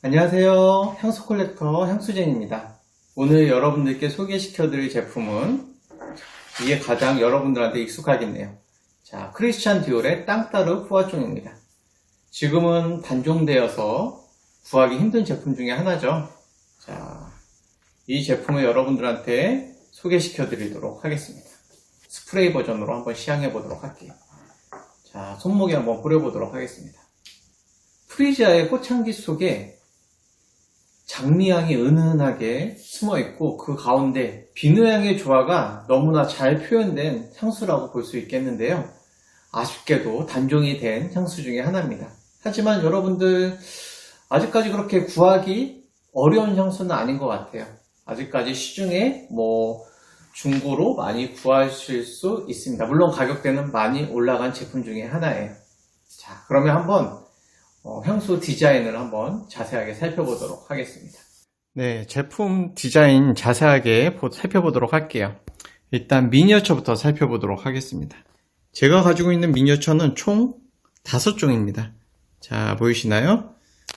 안녕하세요. 향수 콜렉터 향수젠입니다. 오늘 여러분들께 소개시켜 드릴 제품은 이게 가장 여러분들한테 익숙하겠네요. 자, 크리스찬 디올의 땅따르 푸아종입니다. 지금은 단종되어서 구하기 힘든 제품 중에 하나죠. 자, 이 제품을 여러분들한테 소개시켜 드리도록 하겠습니다. 스프레이 버전으로 한번 시향해 보도록 할게요. 자, 손목에 한번 뿌려보도록 하겠습니다. 프리지아의 꽃향기 속에 장미향이 은은하게 숨어 있고 그 가운데 비누향의 조화가 너무나 잘 표현된 향수라고 볼 수 있겠는데요. 아쉽게도 단종이 된 향수 중에 하나입니다. 하지만 여러분들 아직까지 그렇게 구하기 어려운 향수는 아닌 것 같아요. 아직까지 시중에 뭐 중고로 많이 구하실 수 있습니다. 물론 가격대는 많이 올라간 제품 중에 하나예요. 자, 그러면 한번 어, 향수 디자인을 한번 자세하게 살펴보도록 하겠습니다. 네, 제품 디자인 자세하게 보- 살펴보도록 할게요. 일단 미니어처부터 살펴보도록 하겠습니다. 제가 가지고 있는 미니어처는 총 5종입니다. 자, 보이시나요?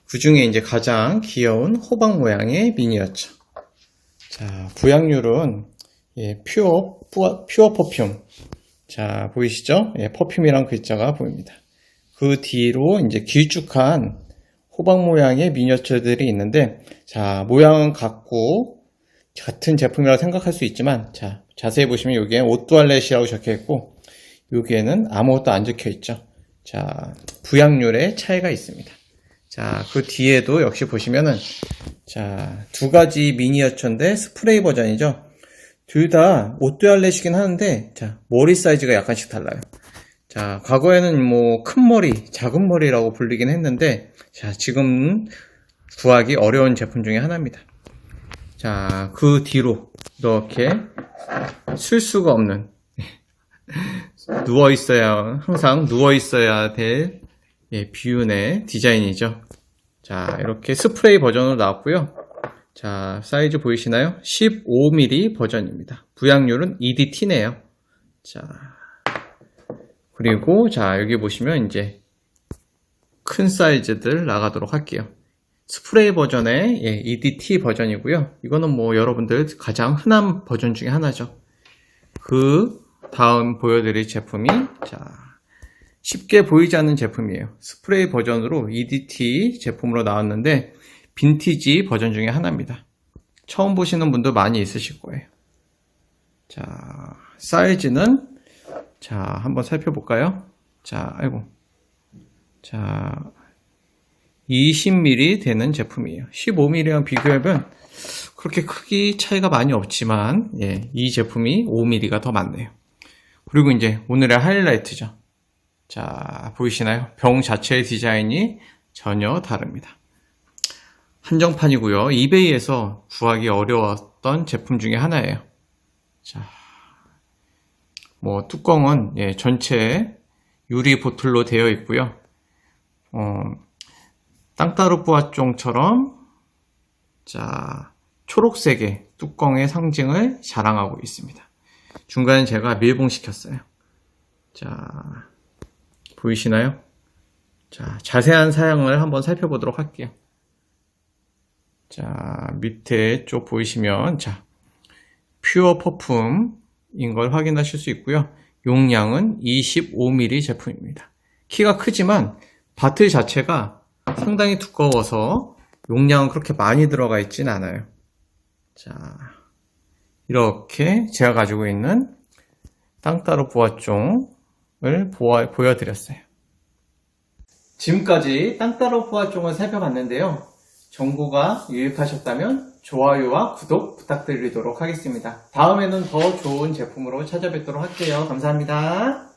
그 중에 이제 가장 귀여운 호박 모양의 미니어처. 자, 부양률은 예, 퓨어, 퓨어 퍼퓸. 자, 보이시죠? 예, 퍼퓸이란 글자가 보입니다. 그 뒤로 이제 길쭉한 호박 모양의 미니어처들이 있는데, 자, 모양은 같고, 같은 제품이라고 생각할 수 있지만, 자, 자세히 보시면 여기에 옷뚜알렛이라고 적혀 있고, 여기에는 아무것도 안 적혀 있죠. 자, 부양률의 차이가 있습니다. 자, 그 뒤에도 역시 보시면은, 자, 두 가지 미니어처인데 스프레이 버전이죠. 둘 다 옷뚜알렛이긴 하는데, 자, 머리 사이즈가 약간씩 달라요. 자, 과거에는 뭐 큰 머리, 작은 머리라고 불리긴 했는데, 자, 지금 구하기 어려운 제품 중에 하나입니다. 자, 그 뒤로 이렇게 쓸 수가 없는 누워 있어야 항상 누워 있어야 될 예, 비운의 디자인이죠. 자, 이렇게 스프레이 버전으로 나왔고요. 자, 사이즈 보이시나요? 15mm 버전입니다. 부양률은 EDT네요. 자, 그리고 자 여기 보시면 이제 큰 사이즈들 나가도록 할게요. 스프레이 버전의 예, EDT 버전이고요. 이거는 뭐 여러분들 가장 흔한 버전 중에 하나죠. 그 다음 보여드릴 제품이 자 쉽게 보이지 않는 제품이에요. 스프레이 버전으로 EDT 제품으로 나왔는데 빈티지 버전 중에 하나입니다. 처음 보시는 분도 많이 있으실 거예요. 자 사이즈는 자, 한번 살펴볼까요? 자, 아이고. 자, 20mm 되는 제품이에요. 15mm랑 비교하면 그렇게 크기 차이가 많이 없지만, 예, 이 제품이 5mm가 더 많네요. 그리고 이제 오늘의 하이라이트죠. 자, 보이시나요? 병 자체의 디자인이 전혀 다릅니다. 한정판이고요. 이베이에서 구하기 어려웠던 제품 중에 하나예요. 자, 뭐 뚜껑은 예, 전체 유리 보틀로 되어 있고요. 어, 땅따로 뿌아종처럼 자 초록색의 뚜껑의 상징을 자랑하고 있습니다. 중간에 제가 밀봉시켰어요. 자 보이시나요? 자 자세한 사양을 한번 살펴보도록 할게요. 자 밑에 쪽 보이시면 자 퓨어 퍼퓸 인걸 확인하실 수 있고요. 용량은 25mm 제품입니다. 키가 크지만 바틀 자체가 상당히 두꺼워서 용량은 그렇게 많이 들어가 있진 않아요. 자, 이렇게 제가 가지고 있는 땅따로 보아종을 보아, 보여드렸어요. 지금까지 땅따로 보아종을 살펴봤는데요. 정보가 유익하셨다면 좋아요와 구독 부탁드리도록 하겠습니다. 다음에는 더 좋은 제품으로 찾아뵙도록 할게요. 감사합니다.